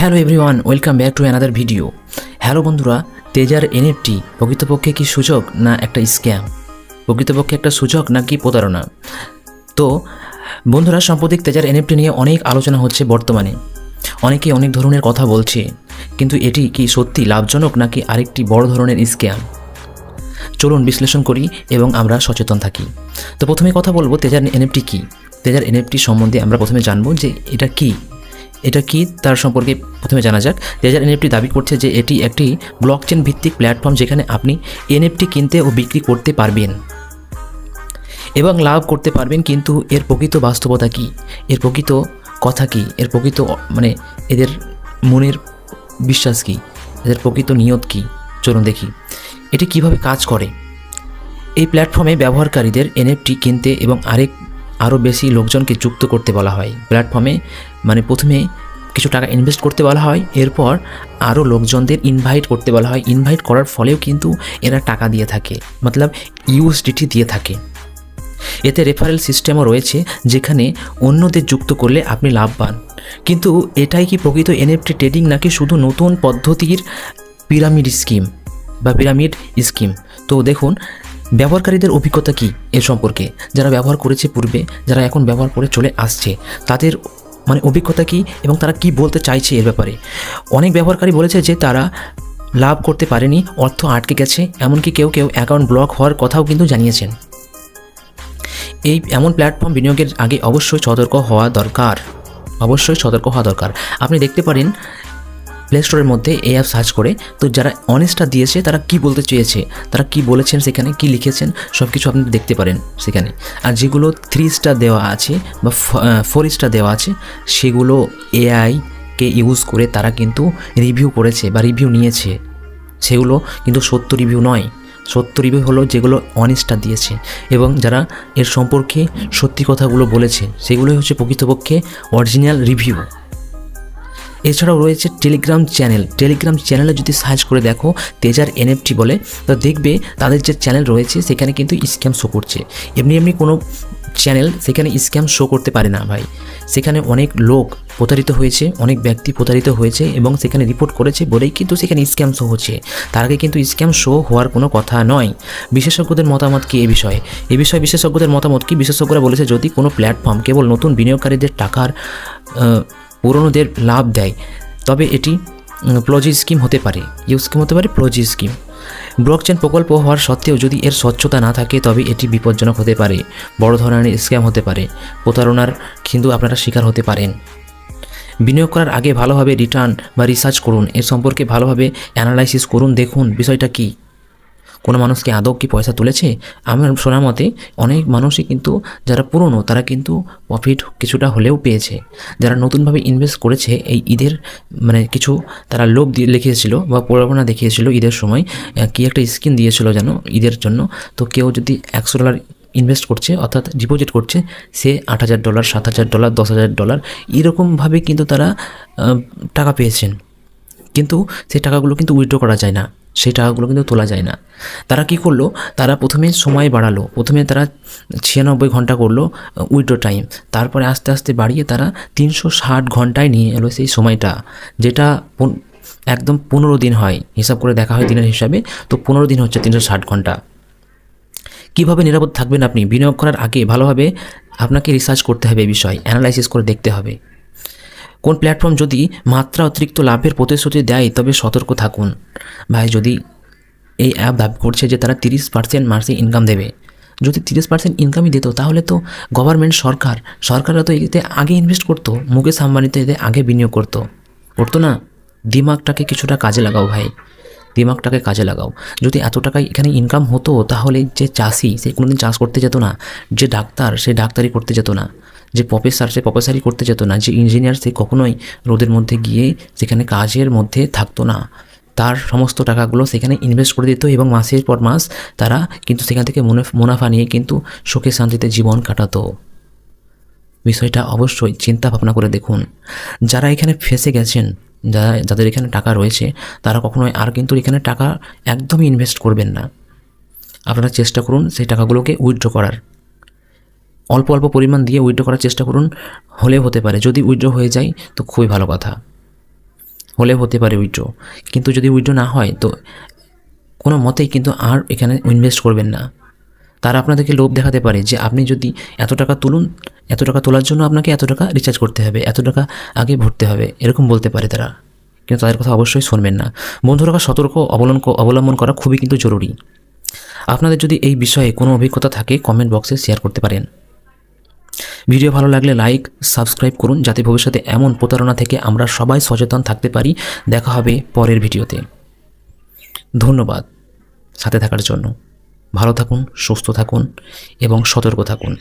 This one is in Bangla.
Hello everyone, welcome back to another video. Hello বন্ধুরা, তেজার এনএফটি প্রকৃতপক্ষে কি সূচক না একটা স্ক্যাম? প্রকৃতপক্ষে একটা সূচক নাকি প্রতারণা? তো, বন্ধুরা, সাম্প্রতিক তেজার এনএফটি নিয়ে অনেক আলোচনা হচ্ছে বর্তমানে। অনেকে অনেক ধরনের কথা বলছে, কিন্তু এটি কি সত্যি লাভজনক নাকি আরেকটি বড় ধরনের স্ক্যাম? চলুন বিশ্লেষণ করি এবং আমরা সচেতন থাকি। তো প্রথমে কথা বলব, তেজার এনএফটি কী? তেজার এনএফটি সম্বন্ধে আমরা প্রথমে জানব যে এটা কি। এটা কি? তার সম্পর্কে প্রথমে জানা যাক। তেজার এনএফটি দাবি করছে যে এটি একটি ব্লকচেন ভিত্তিক প্ল্যাটফর্ম যেখানে আপনি এনএফটি কিনতে ও বিক্রি করতে পারবেন। এবং লাভ করতে পারবেন, কিন্তু এর প্রকৃত বাস্তবতা কি? এর প্রকৃত কথা কি? এর প্রকৃত মানে এদের মনের বিশ্বাস কি? এদের প্রকৃত নিয়ত কি? চলুন দেখি। এটি কীভাবে কাজ করে? এই প্ল্যাটফর্মে ব্যবহারকারীদের এনএফটি কিনতে এবং আরেক আরও বেশি লোকজনকে যুক্ত করতে বলা হয়। প্ল্যাটফর্মে মানে প্রথমে কিছু টাকা ইনভেস্ট করতে বলা হয়, এরপর আরও লোকজনদের ইনভাইট করতে বলা হয়। ইনভাইট করার ফলেও কিন্তু এরা টাকা দিয়ে থাকে, মতলব ইউএসডিটি দিয়ে থাকে। এতে রেফারেল সিস্টেমও রয়েছে, যেখানে অন্যদের যুক্ত করলে আপনি লাভ পান কিন্তু এটাই কি প্রকৃত এনএফটি ট্রেডিং নাকি শুধু নতুন পদ্ধতির পিরামিড স্কিম বা পিরামিড স্কিম তো দেখুন, ব্যবহারকারীদের অভিজ্ঞতা কি এ সম্পর্কে? যারা ব্যবহার করেছে পূর্বে, যারা এখন ব্যবহার করে চলে আসছে, তাদের মানে অভিজ্ঞতা কী এবং তারা কি বলতে চাইছে এর ব্যাপারে? অনেক ব্যবহারকারী বলেছে যে তারা লাভ করতে পারেনি, অর্থ আটকে গেছে, এমনকি কেউ কেউ অ্যাকাউন্ট ব্লক হওয়ার কথাও কিন্তু জানিয়েছেন। এই এমন প্ল্যাটফর্ম বিনিয়োগের আগে অবশ্যই সতর্ক হওয়া দরকার। অবশ্যই সতর্ক হওয়া দরকার। আপনি দেখতে পারেন প্লে স্টোরের মধ্যে এই অ্যাপ সার্চ করে তো যারা অনেস্টটা দিয়েছে, তারা কি বলতে চেয়েছে? তারা কি বলেছেন সেখানে, কি লিখেছেন সব কিছু আপনি দেখতে পারেন সেখানে। আর যেগুলো থ্রি স্টার দেওয়া আছে বা ফোর স্টার দেওয়া আছে, সেগুলো এআইকে ইউজ করে তারা কিন্তু রিভিউ করেছে বা রিভিউ নিয়েছে। সেগুলো কিন্তু সত্য রিভিউ নয়। সত্য রিভিউ হলো যেগুলো ওয়ান স্টার দিয়েছে। এবং যারা এর সম্পর্কে সত্যি কথাগুলো বলেছে, সেগুলোই হচ্ছে প্রকৃতপক্ষে অরিজিনাল রিভিউ এছাড়াও রয়েছে টেলিগ্রাম চ্যানেল। টেলিগ্রাম চ্যানেলে যদি সার্চ করে দেখো, তেজার এনএফটি বলে, তো দেখবে তাদের যে চ্যানেল রয়েছে, সেখানে কিন্তু স্ক্যাম শো করছে। এমনি এমনি কোনো চ্যানেল সেখানে স্ক্যাম শো করতে পারে না ভাই। সেখানে অনেক লোক প্রতারিত হয়েছে, অনেক ব্যক্তি প্রতারিত হয়েছে এবং সেখানে রিপোর্ট করেছে বলেই কিন্তু সেখানে স্ক্যাম শো হচ্ছে। তার আগে কিন্তু স্ক্যাম শো হওয়ার কোনো কথা নয়। বিশেষজ্ঞদের মতামত কি এ বিষয়ে? এ বিষয়ে বিশেষজ্ঞদের মতামত কি? বিশেষজ্ঞরা বলেছে যদি কোনো প্ল্যাটফর্ম কেবল নতুন বিনিয়োগকারীদের টাকার পুরনোদের লাভ দেয়। তবে এটি প্লজি স্কিম হতে পারে। ইউ স্কিম হতে পারে প্লজি স্কিম ব্লকচেন প্রকল্প হওয়ার সত্ত্বেও যদি এর স্বচ্ছতা না থাকে, তবে এটি বিপজ্জনক হতে পারে। বড় ধরনের স্ক্যাম হতে পারে। প্রতারণার কিন্তু আপনারা শিকার হতে পারেন। বিনিয়োগ করার আগে ভালোভাবে রিটার্ন বা রিসার্চ করুন। এর সম্পর্কে ভালোভাবে অ্যানালাইসিস করুন। দেখুন, বিষয়টা কী? কোনো মানুষকে আদৌ কি পয়সা তুলেছে? আমার শোনার মতে, অনেক মানুষই কিন্তু, যারা পুরনো, তারা কিন্তু প্রফিট কিছুটা হলেও পেয়েছে। যারা নতুনভাবে ইনভেস্ট করেছে, এই ঈদের মানে কিছু তারা লোভ দিয়ে লিখিয়েছিল বা প্রলোভনা দেখিয়েছিল ঈদের সময় কি একটা স্কিম দিয়েছিল যেন ঈদের জন্য। তো কেউ যদি একশো ডলার ইনভেস্ট করছে, অর্থাৎ ডিপোজিট করছে, সে আট হাজার ডলার সাত হাজার ডলার দশ হাজার ডলার এরকমভাবে কিন্তু তারা টাকা পেয়েছেন। কিন্তু সেই টাকাগুলো কিন্তু উইথড্র করা যায় না। সেই টাকাগুলো কিন্তু তোলা যায় না। তারা কি করল? তারা প্রথমে সময় বাড়ালো। প্রথমে তারা ছিয়ানব্বই ঘণ্টা করল উইথড্র টাইম। তারপরে আস্তে আস্তে বাড়িয়ে তারা তিনশো ষাট ঘন্টায় নিয়ে এলো সেই সময়টা, যেটা একদম পনেরো দিন হয়। হিসাব করে দেখা হয় দিনের হিসাবে। তো পনেরো দিন হচ্ছে তিনশো ষাট ঘণ্টা। কীভাবে নিরাপদ থাকবেন আপনি? বিনিয়োগ করার আগে ভালোভাবে আপনাকে রিসার্চ করতে হবে বিষয় অ্যানালাইসিস করে দেখতে হবে। কোন প্ল্যাটফর্ম যদি মাত্রা অতিরিক্ত লাভের প্রতিশ্রুতি দেয়, তবে সতর্ক থাকুন। ভাই, যদি এই অ্যাপ দাবি করছে যে তারা তিরিশ পার্সেন্ট মাসে ইনকাম দেবে, যদি তিরিশ পার্সেন্ট ইনকামই দিত, তাহলে তো গভর্নমেন্ট সরকার, সরকাররা তো এতে আগে ইনভেস্ট করতো, মুকেশ আম্বানি তো এতে আগে বিনিয়োগ করতো। করতো না? দিমাগটাকে কিছুটা কাজে লাগাও ভাই। দিমাগটাকে কাজে লাগাও। যদি এত টাকায় এখানে ইনকাম হতো, তাহলে যে চাষি, সে কোনোদিন চাষ করতে যেত না, যে ডাক্তার, সে ডাক্তারি করতে যেত না। যে প্রফেসর সে প্রফেসারি করতে যেত না, যে ইঞ্জিনিয়ার সে কখনোই রোদের মধ্যে গিয়ে সেখানে কাজের মধ্যে থাকতো না। তার সমস্ত টাকাগুলো সেখানে ইনভেস্ট করে দিত এবং মাসের পর মাস তারা কিন্তু সেখান থেকে মুনাফ- মুনাফা নিয়ে কিন্তু সুখে শান্তিতে জীবন কাটাতো। বিষয়টা অবশ্যই চিন্তা ভাবনা করে দেখুন। যারা এখানে ফেসে গেছেন, যারা, যাদের এখানে টাকা রয়েছে, তারা কখনোই আর কিন্তু এখানে টাকা একদমই ইনভেস্ট করবেন না। আপনারা চেষ্টা করুন সেই টাকাগুলোকে উইথড্র করার। অল্প অল্প পরিমাণ দিয়ে উইথড্র করার চেষ্টা করুন, হলেও হতে পারে। যদি উইথড্র হয়ে যায়, তো খুবই ভালো কথা। হলে হতে পারে উইড্রো কিন্তু যদি উইড্রো না হয়, তো কোনো মতেই কিন্তু আর এখানে ইনভেস্ট করবেন না। তারা আপনাদেরকে লোভ দেখাতে পারে যে আপনি যদি এত টাকা তুলুন, এত টাকা তোলার জন্য আপনাকে এত টাকা রিচার্জ করতে হবে, এত টাকা আগে ভরতে হবে, এরকম বলতে পারে তারা। কিন্তু তাদের কথা অবশ্যই শুনবেন না। বন্ধুরা, সতর্ক অবলম্বন অবলম্বন করা খুবই কিন্তু জরুরি। আপনাদের যদি এই বিষয়ে কোনো অভিজ্ঞতা থাকে কমেন্ট বক্সে শেয়ার করতে পারেন। ভিডিও ভালো লাগলে লাইক সাবস্ক্রাইব করুন যাতে ভবিষ্যতে এমন প্রতারণা থেকে আমরা সবাই সচেতন থাকতে পারি। দেখা হবে পরের ভিডিওতে। ধন্যবাদ সাথে থাকার জন্য। ভালো থাকুন, সুস্থ থাকুন এবং সতর্ক থাকুন।